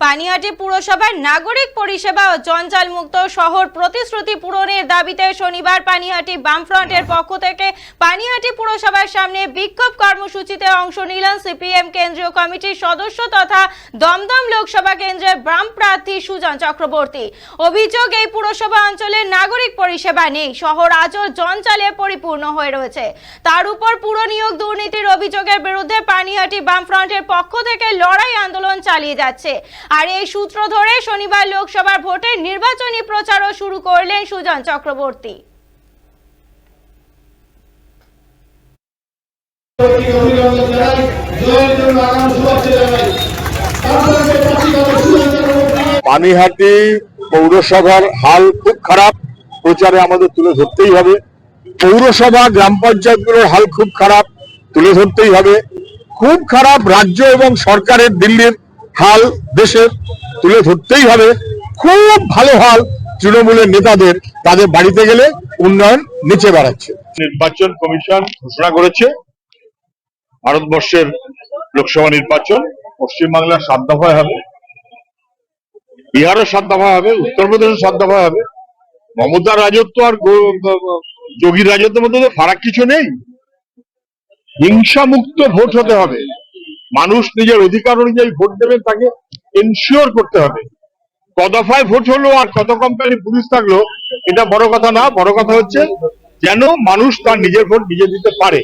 পানিহাটি পুরসভার নাগরিক পরিষেবা ও জঞ্জালমুক্ত শহর প্রতিশ্রুতি পূরণের দাবিতে শনিবার পানিহাটি বামফ্রন্টের পক্ষ থেকে পানিহাটি পুরসভার সামনে বিক্ষোভ কর্মসূচিতে অংশ নিলেন সিপিএম কেন্দ্রীয় কমিটির সদস্য তথা দমদম লোকসভা কেন্দ্রের বাম প্রার্থী সুজন চক্রবর্তী। অভিযোগ, এই পুরসভা অঞ্চলে নাগরিক পরিষেবা নেই। শহর আজও জঞ্জালে পরিপূর্ণ হয়ে রয়েছে। তার উপর পুরো নিয়োগ দুর্নীতির অভিযোগের বিরুদ্ধে পানিহাটি বামফ্রন্টের পক্ষ থেকে লড়াই আন্দোলন চালিয়ে যাচ্ছে। আর এই সূত্র ধরে শনিবার লোকসভার ভোটে নির্বাচনী প্রচারও শুরু করলেন সুজন চক্রবর্তী। পানিহাটি পৌরসভার হাল খুব খারাপ, প্রচারে আমাদের তুলে ধরতেই হবে। পৌরসভা, গ্রাম পঞ্চায়েতগুলোর হাল খুব খারাপ, তুলে ধরতেই হবে। খুব খারাপ রাজ্য এবং সরকারের দিল্লির হাল দেশের তুলে ধরতেই হবে। খুব ভালো হাল তৃণমূলের নেতাদের তাদের বাড়িতে গেলে উন্নয়ন নিচে বাড়াচ্ছে। নির্বাচন কমিশন ঘোষণা করেছে, ভারতবর্ষের লোকসভা নির্বাচন পশ্চিমবাংলার সাত দফায় হবে, বিহারও সাত দফা হবে, উত্তরপ্রদেশও সাত দফা হবে। মমতার রাজত্ব আর যোগীর রাজত্বের মধ্যে তো ফারাক কিছু নেই। হিংসা মুক্ত ভোট হতে হবে। মানুষ নিজের অধিকার অনুযায়ী ভোট দেবেন, তাকে এনশিওর করতে হবে। কদফায় দফায় ভোট হলো আর কত কোম্পানি পুলিশ থাকল, এটা বড় কথা না, বড় কথা হচ্ছে যেন মানুষ তার নিজের ভোট নিজে দিতে পারে।